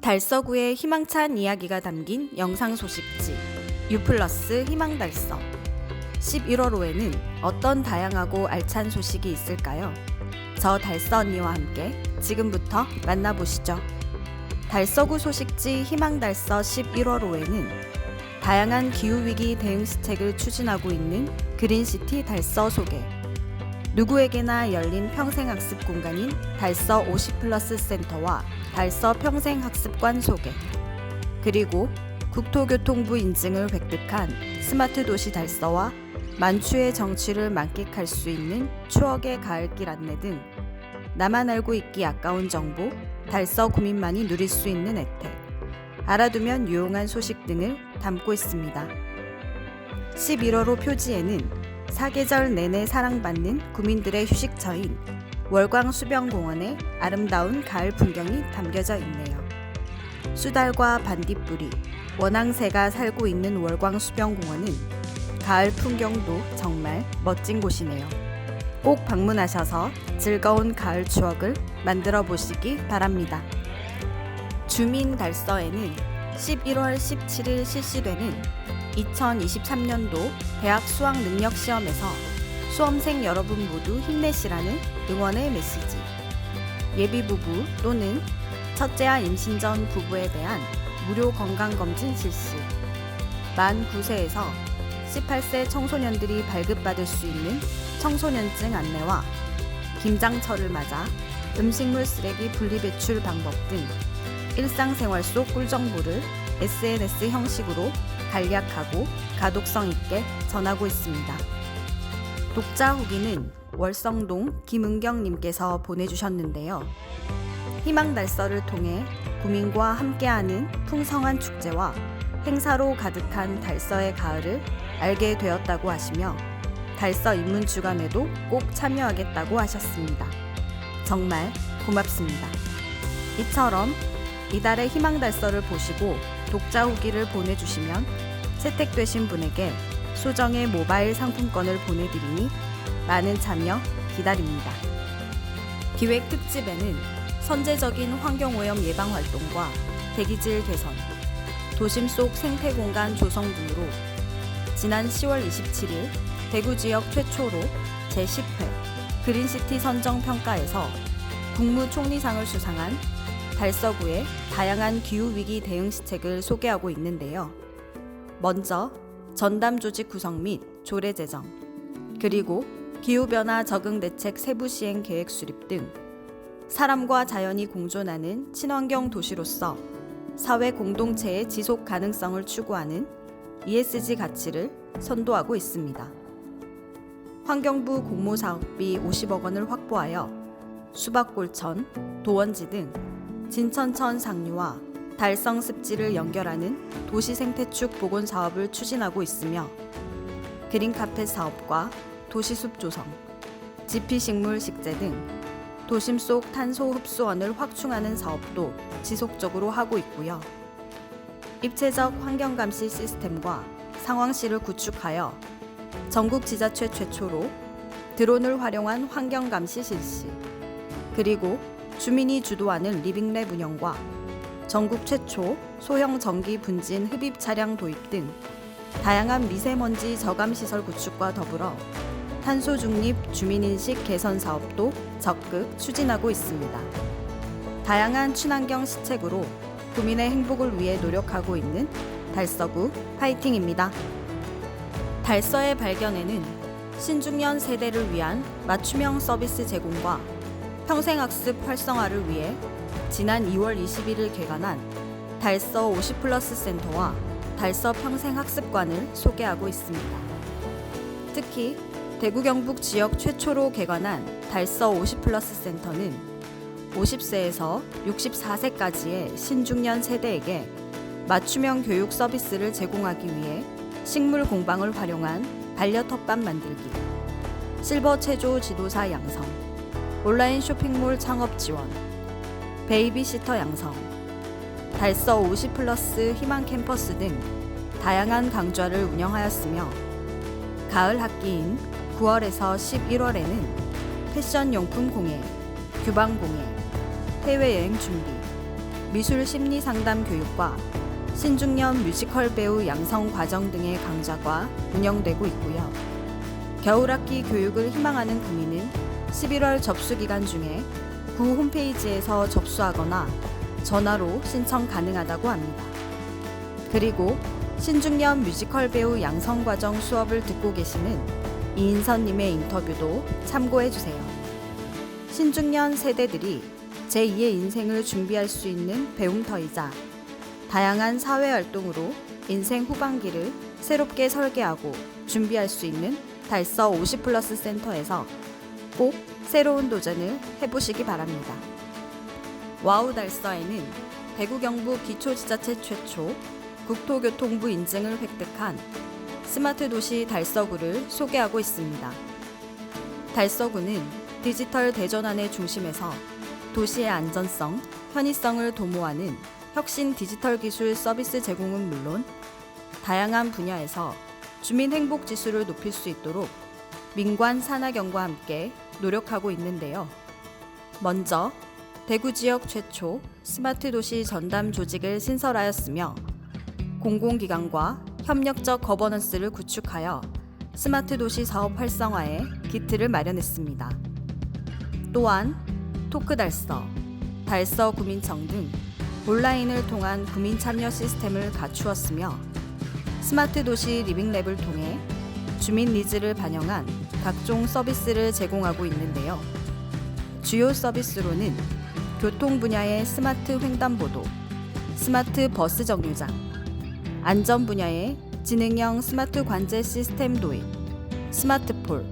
달서구의 희망찬 이야기가 담긴 영상 소식지 유플러스 희망달서 11월호에는 어떤 다양하고 알찬 소식이 있을까요? 저 달서 언니와 함께 지금부터 만나보시죠. 달서구 소식지 희망달서 11월호에는 다양한 기후위기 대응 시책을 추진하고 있는 그린시티 달서 소개. 누구에게나 열린 평생학습 공간인 달서 50플러스 센터와 달서 평생학습관 소개. 그리고 국토교통부 인증을 획득한 스마트 도시 달서와 만추의 정취를 만끽할 수 있는 추억의 가을길 안내 등 나만 알고 있기 아까운 정보 달서 구민만이 누릴 수 있는 혜택 알아두면 유용한 소식 등을 담고 있습니다. 11월호 표지에는 사계절 내내 사랑받는 구민들의 휴식처인 월광 수변공원의 아름다운 가을 풍경이 담겨져 있네요. 수달과 반딧불이, 원앙새가 살고 있는 월광 수변공원은 가을 풍경도 정말 멋진 곳이네요. 꼭 방문하셔서 즐거운 가을 추억을 만들어 보시기 바랍니다. 주민 달서에는 11월 17일 실시되는 2023년도 대학 수학 능력 시험에서 수험생 여러분 모두 힘내시라는 응원의 메시지. 예비 부부 또는 첫째와 임신 전 부부에 대한 무료 건강검진 실시. 만 9세에서 18세 청소년들이 발급받을 수 있는 청소년증 안내와 김장철을 맞아 음식물 쓰레기 분리배출 방법 등 일상생활 속 꿀정보를 SNS 형식으로 간략하고 가독성 있게 전하고 있습니다. 독자 후기는 월성동 김은경님께서 보내주셨는데요. 희망 달서를 통해 구민과 함께하는 풍성한 축제와 행사로 가득한 달서의 가을을 알게 되었다고 하시며 달서 입문 주간에도 꼭 참여하겠다고 하셨습니다. 정말 고맙습니다. 이처럼 이달의 희망달서를 보시고 독자 후기를 보내주시면 채택되신 분에게 소정의 모바일 상품권을 보내드리니 많은 참여 기다립니다. 기획 특집에는 선제적인 환경오염 예방 활동과 대기질 개선, 도심 속 생태 공간 조성 등으로 지난 10월 27일 대구 지역 최초로 제10회 그린시티 선정 평가에서 국무총리상을 수상한 달서구의 다양한 기후위기 대응 시책을 소개하고 있는데요. 먼저 전담 조직 구성 및 조례 제정, 그리고 기후변화 적응 대책 세부 시행 계획 수립 등 사람과 자연이 공존하는 친환경 도시로서 사회 공동체의 지속 가능성을 추구하는 ESG 가치를 선도하고 있습니다. 환경부 공모사업비 50억 원을 확보하여 수박골천, 도원지 등 진천천 상류와 달성 습지를 연결하는 도시 생태축 복원 사업을 추진하고 있으며 그린 카펫 사업과 도시숲 조성, 지피식물 식재 등 도심 속 탄소 흡수원을 확충하는 사업도 지속적으로 하고 있고요. 입체적 환경 감시 시스템과 상황실을 구축하여 전국 지자체 최초로 드론을 활용한 환경 감시 실시, 그리고 주민이 주도하는 리빙랩 운영과 전국 최초 소형 전기 분진 흡입 차량 도입 등 다양한 미세먼지 저감 시설 구축과 더불어 탄소 중립 주민인식 개선 사업도 적극 추진하고 있습니다. 다양한 친환경 시책으로 국민의 행복을 위해 노력하고 있는 달서구 파이팅입니다. 달서의 발견에는 신중년 세대를 위한 맞춤형 서비스 제공과 평생학습 활성화를 위해 지난 2월 21일 개관한 달서 50플러스 센터와 달서 평생학습관을 소개하고 있습니다. 특히 대구 경북 지역 최초로 개관한 달서 50플러스 센터는 50세에서 64세까지의 신중년 세대에게 맞춤형 교육 서비스를 제공하기 위해 식물 공방을 활용한 반려 텃밭 만들기, 실버 체조 지도사 양성, 온라인 쇼핑몰 창업 지원, 베이비시터 양성, 달서 50 플러스 희망 캠퍼스 등 다양한 강좌를 운영하였으며 가을 학기인 9월에서 11월에는 패션 용품 공예, 규방 공예, 해외여행 준비, 미술 심리 상담 교육과 신중년 뮤지컬 배우 양성 과정 등의 강좌가 운영되고 있고요. 겨울학기 교육을 희망하는 구민은 11월 접수 기간 중에 구 홈페이지에서 접수하거나 전화로 신청 가능하다고 합니다. 그리고 신중년 뮤지컬 배우 양성 과정 수업을 듣고 계시는 이인선님의 인터뷰도 참고해 주세요. 신중년 세대들이 제2의 인생을 준비할 수 있는 배움터이자 다양한 사회 활동으로 인생 후반기를 새롭게 설계하고 준비할 수 있는 달서 50 플러스 센터에서 꼭 새로운 도전을 해보시기 바랍니다. 와우 달서에는 대구 경북 기초지자체 최초 국토교통부 인증을 획득한 스마트 도시 달서구를 소개하고 있습니다. 달서구는 디지털 대전환의 중심에서 도시의 안전성, 편의성을 도모하는 혁신 디지털 기술 서비스 제공은 물론 다양한 분야에서 주민 행복 지수를 높일 수 있도록 민관 산하경과 함께 노력하고 있는데요. 먼저 대구 지역 최초 스마트 도시 전담 조직을 신설하였으며 공공기관과 협력적 거버넌스를 구축하여 스마트 도시 사업 활성화에 기틀을 마련했습니다. 또한 토크 달서, 달서 구민청 등 온라인을 통한 구민 참여 시스템을 갖추었으며 스마트 도시 리빙랩을 통해 주민 니즈를 반영한 각종 서비스를 제공하고 있는데요. 주요 서비스로는 교통 분야의 스마트 횡단보도, 스마트 버스 정류장, 안전 분야의 지능형 스마트 관제 시스템 도입, 스마트폴,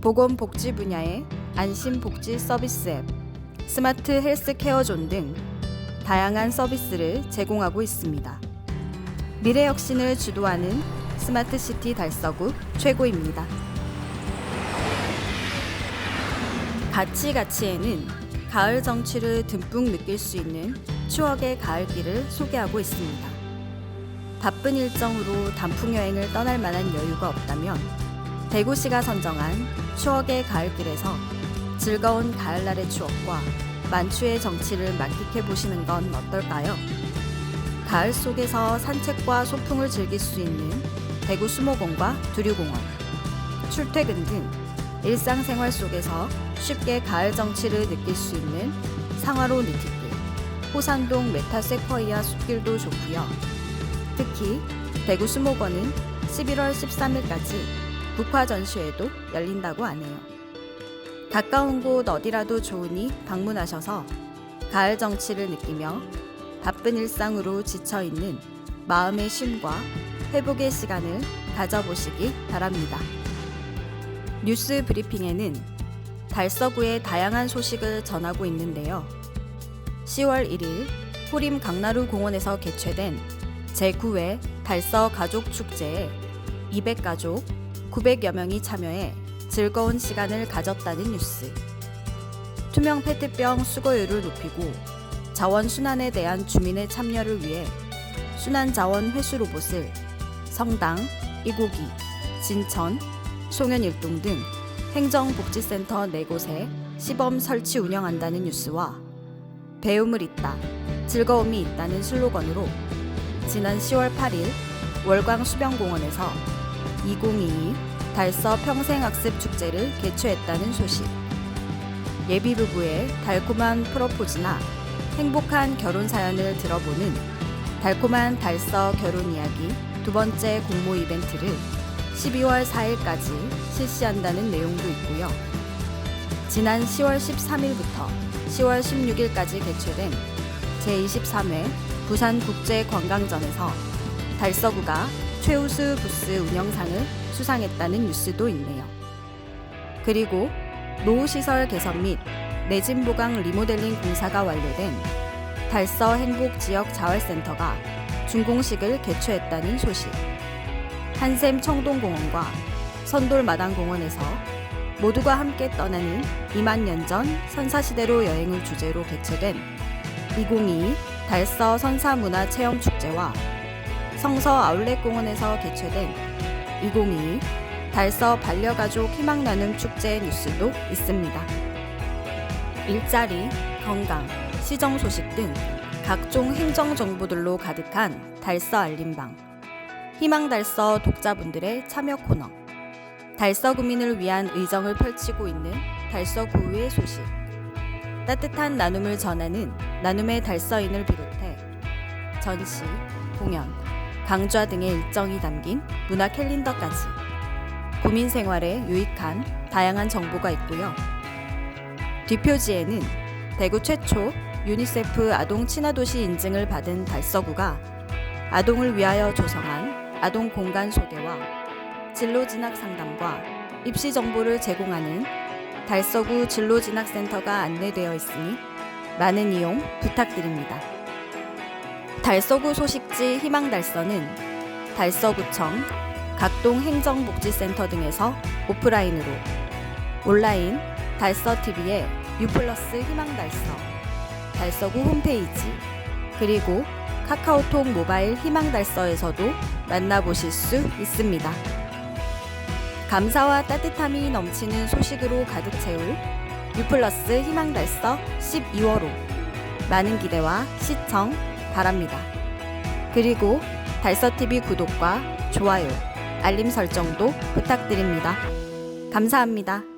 보건복지 분야의 안심복지 서비스 앱, 스마트 헬스케어존 등 다양한 서비스를 제공하고 있습니다. 미래 혁신을 주도하는 스마트시티 달서구 최고입니다. 가치가치에는 가을 정취를 듬뿍 느낄 수 있는 추억의 가을길을 소개하고 있습니다. 바쁜 일정으로 단풍 여행을 떠날 만한 여유가 없다면 대구시가 선정한 추억의 가을길에서 즐거운 가을날의 추억과 만추의 정취를 만끽해 보시는 건 어떨까요? 가을 속에서 산책과 소풍을 즐길 수 있는 대구 수목원과 두류공원, 출퇴근 등 일상생활 속에서 쉽게 가을 정취를 느낄 수 있는 상하로 니티길, 호산동 메타세쿼이아 숲길도 좋고요. 특히 대구 수목원은 11월 13일까지 국화 전시회도 열린다고 하네요. 가까운 곳 어디라도 좋으니 방문하셔서 가을 정취를 느끼며 바쁜 일상으로 지쳐 있는 마음의 쉼과 회복의 시간을 가져보시기 바랍니다. 뉴스 브리핑에는 달서구의 다양한 소식을 전하고 있는데요. 10월 1일 호림 강나루 공원에서 개최된 제9회 달서 가족 축제에 200가족 900여 명이 참여해 즐거운 시간을 가졌다는 뉴스. 투명 페트병 수거율을 높이고 자원 순환에 대한 주민의 참여를 위해 순환 자원 회수 로봇을 성당, 이고기, 진천, 송현일동 등 행정복지센터 4곳에 시범 설치 운영한다는 뉴스와 배움을 잇다, 즐거움이 있다는 슬로건으로 지난 10월 8일 월광 수변공원에서 2022 달서 평생학습 축제를 개최했다는 소식. 예비부부의 달콤한 프로포즈나 행복한 결혼 사연을 들어보는 달콤한 달서 결혼 이야기 두 번째 공모 이벤트를 12월 4일까지 실시한다는 내용도 있고요. 지난 10월 13일부터 10월 16일까지 개최된 제23회 부산국제관광전에서 달서구가 최우수 부스 운영상을 수상했다는 뉴스도 있네요. 그리고 노후시설 개선 및 내진 보강 리모델링 공사가 완료된 달서 행복 지역 자활센터가 준공식을 개최했다는 소식. 한샘 청동공원과 선돌마당공원에서 모두가 함께 떠나는 2만 년 전 선사시대로 여행을 주제로 개최된 2022 달서 선사문화 체험 축제와 성서 아울렛 공원에서 개최된 2022 달서 반려가족 희망 나눔 축제 뉴스도 있습니다. 일자리, 건강, 시정 소식 등 각종 행정 정보들로 가득한 달서 알림방. 희망 달서 독자분들의 참여 코너. 달서 구민을 위한 의정을 펼치고 있는 달서 구의 소식. 따뜻한 나눔을 전하는 나눔의 달서인을 비롯해 전시, 공연, 강좌 등의 일정이 담긴 문화 캘린더까지 구민 생활에 유익한 다양한 정보가 있고요. 뒷표지에는 대구 최초 유니세프 아동 친화도시 인증을 받은 달서구가 아동을 위하여 조성한 아동 공간 소개와 진로 진학 상담과 입시 정보를 제공하는 달서구 진로 진학 센터가 안내되어 있으니 많은 이용 부탁드립니다. 달서구 소식지 희망 달서는 달서구청 각동 행정복지센터 등에서 오프라인으로 온라인 달서 TV의 유플러스 희망 달서 달서구 홈페이지 그리고 카카오톡 모바일 희망 달서에서도 만나보실 수 있습니다. 감사와 따뜻함이 넘치는 소식으로 가득 채울 유플러스 희망 달서 12월호 많은 기대와 시청 바랍니다. 그리고 달서TV 구독과 좋아요, 알림 설정도 부탁드립니다. 감사합니다.